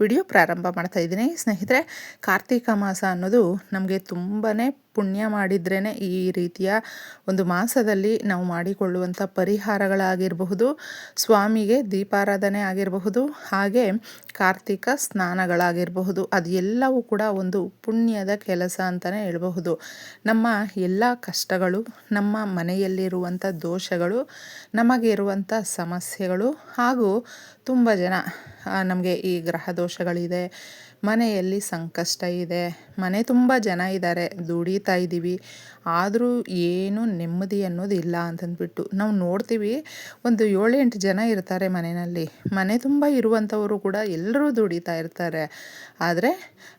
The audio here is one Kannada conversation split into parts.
ವಿಡಿಯೋ ಪ್ರಾರಂಭ ಮಾಡ್ತಾ ಇದ್ದೀನಿ. ಸ್ನೇಹಿತರೆ, ಕಾರ್ತಿಕ ಮಾಸ ಅನ್ನೋದು ನಮಗೆ ತುಂಬಾ ಪುಣ್ಯ ಮಾಡಿದ್ರೇ ಈ ರೀತಿಯ ಒಂದು ಮಾಸದಲ್ಲಿ ನಾವು ಮಾಡಿಕೊಳ್ಳುವಂಥ ಪರಿಹಾರಗಳಾಗಿರಬಹುದು, ಸ್ವಾಮಿಗೆ ದೀಪಾರಾಧನೆ ಆಗಿರಬಹುದು, ಹಾಗೆ ಕಾರ್ತಿಕ ಸ್ನಾನಗಳಾಗಿರಬಹುದು. ಅದು ಎಲ್ಲವೂ ಕೂಡ ಒಂದು ಪುಣ್ಯದ ಕೆಲಸ ಅಂತಲೇ ಹೇಳಬಹುದು. ನಮ್ಮ ಎಲ್ಲ ಕಷ್ಟಗಳು, ನಮ್ಮ ಮನೆಯಲ್ಲಿರುವಂಥ ದೋಷಗಳು, ನಮಗಿರುವಂಥ ಸಮಸ್ಯೆಗಳು ಹಾಗೂ ತುಂಬ ಜನ ನಮಗೆ ಈ ಗ್ರಹ ದೋಷಗಳಿದೆ, ಮನೆಯಲ್ಲಿ ಸಂಕಷ್ಟ ಇದೆ, ಮನೆ ತುಂಬ ಜನ ಇದ್ದಾರೆ ದುಡಿತಾ ಇದ್ದೀವಿ, ಆದರೂ ಏನು ನೆಮ್ಮದಿ ಅನ್ನೋದು ಇಲ್ಲ ಅಂತಂದ್ಬಿಟ್ಟು ನಾವು ನೋಡ್ತೀವಿ, ಒಂದು ಏಳೆಂಟು ಜನ ಇರ್ತಾರೆ ಮನೆಯಲ್ಲಿ, ಮನೆ ತುಂಬ ಇರುವಂಥವರು ಕೂಡ ಎಲ್ಲರೂ ದುಡಿತಾ ಇರ್ತಾರೆ, ಆದರೆ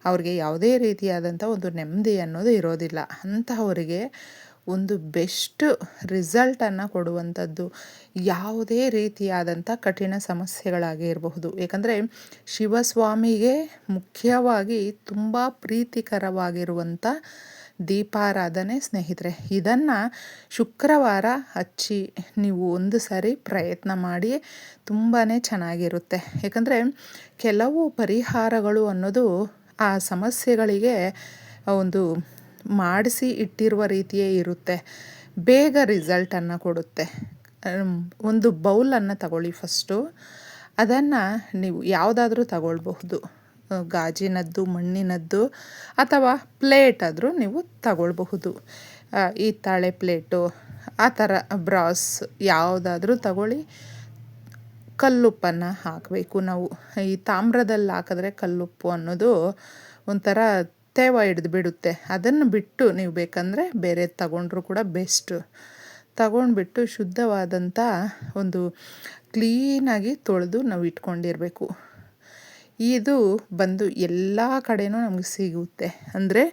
ಅವ್ರಿಗೆ ಯಾವುದೇ ರೀತಿಯಾದಂಥ ಒಂದು ನೆಮ್ಮದಿ ಅನ್ನೋದು ಇರೋದಿಲ್ಲ. ಅಂತಹವರಿಗೆ ಒಂದು ಬೆಸ್ಟ್ ರಿಸಲ್ಟನ್ನು ಕೊಡುವಂಥದ್ದು ಯಾವುದೇ ರೀತಿಯಾದಂಥ ಕಠಿಣ ಸಮಸ್ಯೆಗಳಾಗಿರಬಹುದು ಏಕೆಂದರೆ ಶಿವಸ್ವಾಮಿಗೆ ಮುಖ್ಯವಾಗಿ ತುಂಬ ಪ್ರೀತಿಕರವಾಗಿರುವಂಥ ದೀಪಾರಾಧನೆ ಸ್ನೇಹಿತರೆ, ಇದನ್ನು ಶುಕ್ರವಾರ ಹಚ್ಚಿ ನೀವು ಒಂದು ಸಾರಿ ಪ್ರಯತ್ನ ಮಾಡಿ ತುಂಬಾ ಚೆನ್ನಾಗಿರುತ್ತೆ. ಯಾಕಂದರೆ ಕೆಲವು ಪರಿಹಾರಗಳು ಅನ್ನೋದು ಆ ಸಮಸ್ಯೆಗಳಿಗೆ ಒಂದು ಮಾಡಿಸಿ ಇಟ್ಟಿರುವ ರೀತಿಯೇ ಇರುತ್ತೆ. ಬೇಗ ರಿಸಲ್ಟನ್ನು ಕೊಡುತ್ತೆ. ಒಂದು ಬೌಲನ್ನು ತಗೊಳ್ಳಿ ಫಸ್ಟು ಅದನ್ನು ನೀವು ಯಾವುದಾದ್ರೂ ತಗೊಳ್ಬಹುದು. ಗಾಜಿನದ್ದು, ಮಣ್ಣಿನದ್ದು ಅಥವಾ ಪ್ಲೇಟ್ ಆದರೂ ನೀವು ತಗೊಳ್ಬಹುದು. ಈ ತಾಳೆ ಪ್ಲೇಟು ಆ ಥರ ಬ್ರಾಸ್ ಯಾವುದಾದ್ರೂ ತಗೊಳ್ಳಿ. ಕಲ್ಲುಪ್ಪನ್ನು ಹಾಕಬೇಕು ನಾವು. ಈ ತಾಮ್ರದಲ್ಲಿ ಹಾಕಿದ್ರೆ ಕಲ್ಲುಪ್ಪು ಅನ್ನೋದು ಒಂಥರ ತೇವ ಹಿಡ್ದು ಬಿಡುತ್ತೆ. ಅದನ್ನು ಬಿಟ್ಟು ನೀವು ಬೇಕಂದರೆ ಬೇರೆ ತಗೊಂಡ್ರು ಕೂಡ ಬೆಸ್ಟು ತಗೊಂಡ್ಬಿಟ್ಟು ಶುದ್ಧವಾದಂಥ ಒಂದು ಕ್ಲೀನಾಗಿ ತೊಳೆದು ನಾವು ಇಟ್ಕೊಂಡಿರಬೇಕು. ಇದು ಬಂದು ಎಲ್ಲ ಕಡೆಯೂ ನಮಗೆ ಸಿಗುತ್ತೆ. ಅಂದರೆ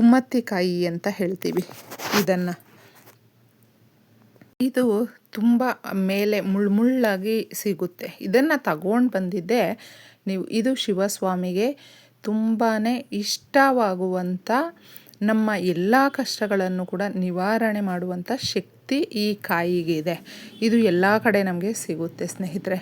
ಉಮ್ಮತ್ತಿಕಾಯಿ ಅಂತ ಹೇಳ್ತೀವಿ ಇದನ್ನು. ಇದು ತುಂಬ ಮೇಲೆ ಮುಳ್ಳು ಮುಳ್ಳಾಗಿ ಸಿಗುತ್ತೆ. ಇದನ್ನು ತಗೊಂಡು ಬಂದಿದ್ದೆ ನೀವು ಇದು ಶಿವಸ್ವಾಮಿಗೆ ತುಂಬಾ ಇಷ್ಟವಾಗುವಂಥ ನಮ್ಮ ಎಲ್ಲ ಕಷ್ಟಗಳನ್ನು ಕೂಡ ನಿವಾರಣೆ ಮಾಡುವಂಥ ಶಕ್ತಿ. ಈ ಕಾಯಿಗೆ ಇದೆ. ಇದು ಎಲ್ಲ ಕಡೆ ನಮಗೆ ಸಿಗುತ್ತೆ ಸ್ನೇಹಿತರೆ.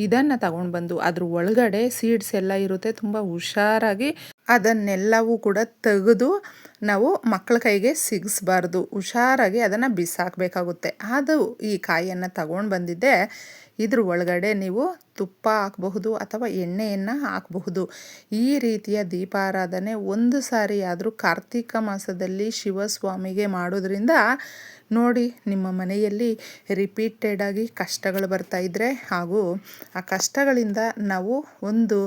ಇದನ್ನು ತಗೊಂಡು ಬಂದು ಅದ್ರ ಒಳಗಡೆ ಸೀಡ್ಸ್ ಎಲ್ಲ ಇರುತ್ತೆ. ತುಂಬ ಹುಷಾರಾಗಿ ಅದನ್ನೆಲ್ಲವೂ ಕೂಡ ತೆಗೆದು ನಾವು ಮಕ್ಕಳ ಕೈಗೆ ಸಿಗಿಸ್ಬಾರ್ದು. ಹುಷಾರಾಗಿ ಅದನ್ನು ಬಿಸಾಕಬೇಕಾಗುತ್ತೆ. ಅದು ಈ ಕಾಯಿಯನ್ನು ತಗೊಂಡು ಬಂದಿದ್ದೆ. ಇದ್ರ ಒಳಗಡೆ ನೀವು ತುಪ್ಪ ಹಾಕಬಹುದು ಅಥವಾ ಎಣ್ಣೆಯನ್ನು ಹಾಕಬಹುದು. ಈ ರೀತಿಯ ದೀಪಾರಾಧನೆ ಒಂದು ಸಾರಿ ಆದರೂ ಕಾರ್ತಿಕ ಮಾಸದಲ್ಲಿ ಶಿವಸ್ವಾಮಿಗೆ ಮಾಡೋದ್ರಿಂದ ನೋಡಿ, ನಿಮ್ಮ ಮನೆಯಲ್ಲಿ ರಿಪೀಟೆಡಾಗಿ ಕಷ್ಟಗಳು ಬರ್ತಾ ಇದ್ದರೆ ಹಾಗೂ ಆ ಕಷ್ಟಗಳಿಂದ ನಾವು ಒಂದು,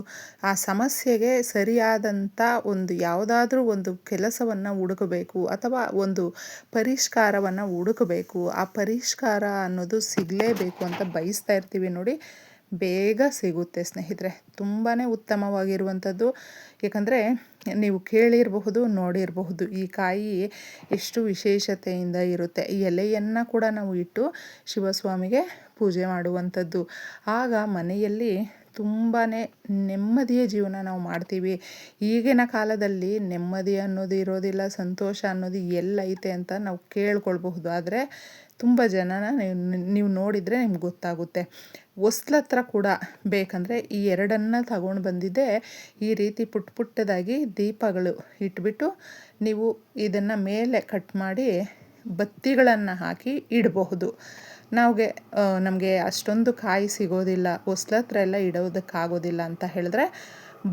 ಆ ಸಮಸ್ಯೆಗೆ ಸರಿಯಾದಂಥ ಒಂದು ಯಾವುದಾದ್ರೂ ಒಂದು ಕೆಲಸವನ್ನು ಹುಡುಕಬೇಕು ಅಥವಾ ಒಂದು ಪರಿಷ್ಕಾರವನ್ನು ಹುಡುಕಬೇಕು. ಆ ಪರಿಷ್ಕಾರ ಅನ್ನೋದು ಸಿಗಲೇಬೇಕು ಅಂತ ಬಯಸ್ತಾ ಇರ್ತೀವಿ ನೋಡಿ. ಬೇಗ ಸಿಗುತ್ತೆ ಸ್ನೇಹಿತರೆ. ತುಂಬಾ ಉತ್ತಮವಾಗಿರುವಂಥದ್ದು. ಏಕೆಂದರೆ ನೀವು ಕೇಳಿರಬಹುದು, ನೋಡಿರಬಹುದು, ಈ ಕಾಯಿ ಎಷ್ಟು ವಿಶೇಷತೆಯಿಂದ ಇರುತ್ತೆ. ಈ ಎಲೆಯನ್ನು ಕೂಡ ನಾವು ಇಟ್ಟು ಶಿವಸ್ವಾಮಿಗೆ ಪೂಜೆ ಮಾಡುವಂಥದ್ದು. ಆಗ ಮನೆಯಲ್ಲಿ ತುಂಬಾ ನೆಮ್ಮದಿಯ ಜೀವನ ನಾವು ಮಾಡ್ತೀವಿ. ಈಗಿನ ಕಾಲದಲ್ಲಿ ನೆಮ್ಮದಿ ಅನ್ನೋದು ಇರೋದಿಲ್ಲ, ಸಂತೋಷ ಅನ್ನೋದು ಎಲ್ಲೈತೆ ಅಂತ ನಾವು ಕೇಳ್ಕೊಳ್ಬಹುದು. ಆದರೆ ತುಂಬ ಜನನ ನೀವು ನೋಡಿದರೆ ನಿಮ್ಗೆ ಗೊತ್ತಾಗುತ್ತೆ. ಹೊಸ್ಲತ್ರ ಕೂಡ ಬೇಕಂದರೆ ಈ ಎರಡನ್ನು ತಗೊಂಡು ಬಂದಿದ್ದೆ. ಈ ರೀತಿ ಪುಟ್ಟ ಪುಟ್ಟದಾಗಿ ದೀಪಗಳು ಇಟ್ಬಿಟ್ಟು ನೀವು ಇದನ್ನು ಮೇಲೆ ಕಟ್ ಮಾಡಿ ಬತ್ತಿಗಳನ್ನು ಹಾಕಿ ಇಡಬಹುದು. ನಾವ್ಗೆ ನಮಗೆ ಅಷ್ಟೊಂದು ಕಾಯಿ ಸಿಗೋದಿಲ್ಲ. ಹೊಸ್ಲತ್ರ ಎಲ್ಲ ಇಡೋದಕ್ಕಾಗೋದಿಲ್ಲ ಅಂತ ಹೇಳಿದ್ರೆ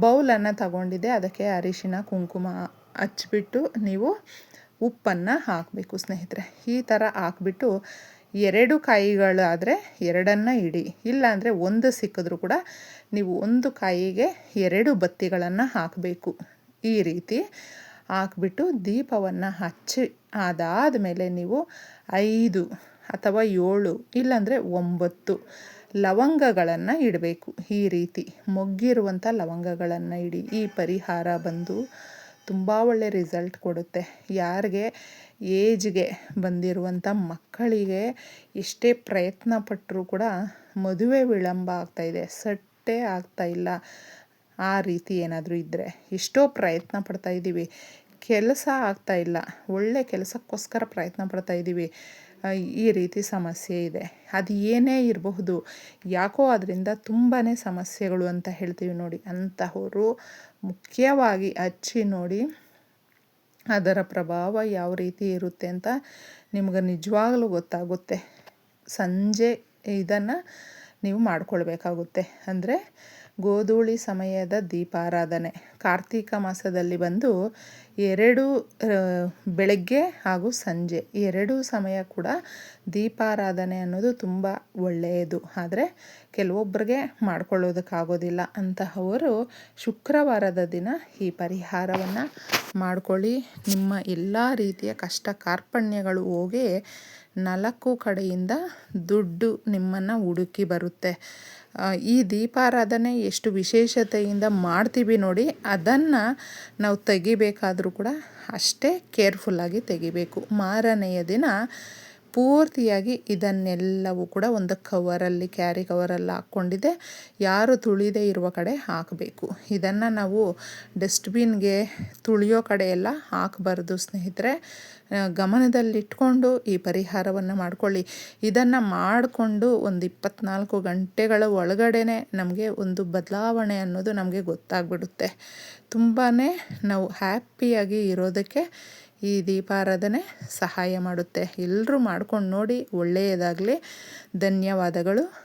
ಬೌಲನ್ನು ತಗೊಂಡಿದ್ದೆ. ಅದಕ್ಕೆ ಅರಿಶಿನ ಕುಂಕುಮ ಹಚ್ಚಿಬಿಟ್ಟು ನೀವು ಉಪ್ಪನ್ನು ಹಾಕಬೇಕು ಸ್ನೇಹಿತರೆ. ಈ ಥರ ಹಾಕ್ಬಿಟ್ಟು ಎರಡು ಕಾಯಿಗಳಾದರೆ ಎರಡನ್ನು ಇಡಿ. ಇಲ್ಲಾಂದರೆ ಒಂದು ಸಿಕ್ಕಿದ್ರೂ ಕೂಡ ನೀವು ಒಂದು ಕಾಯಿಗೆ ಎರಡು ಬತ್ತಿಗಳನ್ನು ಹಾಕಬೇಕು. ಈ ರೀತಿ ಹಾಕ್ಬಿಟ್ಟು ದೀಪವನ್ನು ಹಚ್ಚಿ ಅದಾದ ಮೇಲೆ ನೀವು ಐದು ಅಥವಾ ಏಳು ಇಲ್ಲಾಂದರೆ ಒಂಬತ್ತು ಲವಂಗಗಳನ್ನು ಇಡಬೇಕು. ಈ ರೀತಿ ಮೊಗ್ಗಿರುವಂಥ ಲವಂಗಗಳನ್ನು ಇಡಿ. ಈ ಪರಿಹಾರ ಬಂದು ತುಂಬ ಒಳ್ಳೆ ರಿಸಲ್ಟ್ ಕೊಡುತ್ತೆ. ಯಾರಿಗೆ ಏಜ್ಗೆ ಬಂದಿರುವಂಥ ಮಕ್ಕಳಿಗೆ ಎಷ್ಟೇ ಪ್ರಯತ್ನ ಪಟ್ಟರೂ ಕೂಡ ಮದುವೆ ವಿಳಂಬ ಸಟ್ಟೇ ಇಲ್ಲ. ಆ ರೀತಿ ಏನಾದರೂ ಇದ್ದರೆ ಎಷ್ಟೋ ಪ್ರಯತ್ನ ಪಡ್ತಾ ಇದ್ದೀವಿ ಕೆಲಸ ಆಗ್ತಾ ಇಲ್ಲ. ಒಳ್ಳೆ ಕೆಲಸಕ್ಕೋಸ್ಕರ ಪ್ರಯತ್ನ ಪಡ್ತಾ ಇದ್ದೀವಿ ಆ, ಈ ರೀತಿ ಸಮಸ್ಯೆ ಇದೆ. ಅದು ಏನೇ ಇರಬಹುದು, ಯಾಕೋ ಅದರಿಂದ ತುಂಬಾ ಸಮಸ್ಯೆಗಳು ಅಂತ ಹೇಳ್ತೀವಿ ನೋಡಿ. ಅಂತಹವರು ಮುಖ್ಯವಾಗಿ ಹಚ್ಚಿ ನೋಡಿ ಅದರ ಪ್ರಭಾವ ಯಾವ ರೀತಿ ಇರುತ್ತೆ ಅಂತ ನಿಮ್ಗೆ ನಿಜವಾಗ್ಲೂ ಗೊತ್ತಾಗುತ್ತೆ. ಸಂಜೆ ಇದನ್ನು ನೀವು ಮಾಡ್ಕೊಳ್ಬೇಕಾಗುತ್ತೆ. ಅಂದರೆ ಗೋಧೂಳಿ ಸಮಯದ ದೀಪಾರಾಧನೆ. ಕಾರ್ತೀಕ ಮಾಸದಲ್ಲಿ ಬಂದು ಎರಡು ಬೆಳಗ್ಗೆ ಹಾಗೂ ಸಂಜೆ ಎರಡೂ ಸಮಯ ಕೂಡ ದೀಪಾರಾಧನೆ ಅನ್ನೋದು ತುಂಬ ಒಳ್ಳೆಯದು. ಆದರೆ ಕೆಲವೊಬ್ಬರಿಗೆ ಮಾಡ್ಕೊಳ್ಳೋದಕ್ಕಾಗೋದಿಲ್ಲ. ಅಂತಹವರು ಶುಕ್ರವಾರದ ದಿನ ಈ ಪರಿಹಾರವನ್ನು ಮಾಡ್ಕೊಳ್ಳಿ. ನಿಮ್ಮ ಎಲ್ಲ ರೀತಿಯ ಕಷ್ಟ ಕಾರ್ಪಣ್ಯಗಳು ಹೋಗಿ ನಾಲ್ಕು ಕಡೆಯಿಂದ ದುಡ್ಡು ನಿಮ್ಮನ್ನು ಹುಡುಕಿ ಬರುತ್ತೆ. ಈ ದೀಪಾರಾಧನೆ ಎಷ್ಟು ವಿಶೇಷತೆಯಿಂದ ಮಾಡ್ತೀವಿ ನೋಡಿ, ಅದನ್ನು ನಾವು ತೆಗಿಬೇಕಾದರೂ ಕೂಡ ಅಷ್ಟೇ ಕೇರ್ಫುಲ್ಲಾಗಿ ತೆಗಿಬೇಕು. ಮಾರನೆಯ ದಿನ ಪೂರ್ತಿಯಾಗಿ ಇದನ್ನೆಲ್ಲವೂ ಕೂಡ ಒಂದು ಕವರಲ್ಲಿ, ಕ್ಯಾರಿ ಕವರಲ್ಲಿ ಹಾಕ್ಕೊಂಡಿದೆ. ಯಾರು ತುಳಿದೇ ಇರುವ ಕಡೆ ಹಾಕಬೇಕು. ಇದನ್ನು ನಾವು ಡಸ್ಟ್ಬಿನ್ಗೆ ತುಳಿಯೋ ಕಡೆ ಎಲ್ಲ ಹಾಕಬಾರ್ದು ಸ್ನೇಹಿತರೆ. ಗಮನದಲ್ಲಿಟ್ಕೊಂಡು ಈ ಪರಿಹಾರವನ್ನು ಮಾಡ್ಕೊಳ್ಳಿ. ಇದನ್ನು ಮಾಡಿಕೊಂಡು ಒಂದು ಇಪ್ಪತ್ನಾಲ್ಕು ಗಂಟೆಗಳ ಒಳಗಡೆ ನಮಗೆ ಒಂದು ಬದಲಾವಣೆ ಅನ್ನೋದು ನಮಗೆ ಗೊತ್ತಾಗ್ಬಿಡುತ್ತೆ. ತುಂಬಾ ನಾವು ಹ್ಯಾಪಿಯಾಗಿ ಇರೋದಕ್ಕೆ ಈ ದೀಪಾರಾಧನೆ ಸಹಾಯ ಮಾಡುತ್ತೆ. ಎಲ್ಲರೂ ಮಾಡ್ಕೊಂಡು ನೋಡಿ ಒಳ್ಳೆಯದಾಗಲಿ. ಧನ್ಯವಾದಗಳು.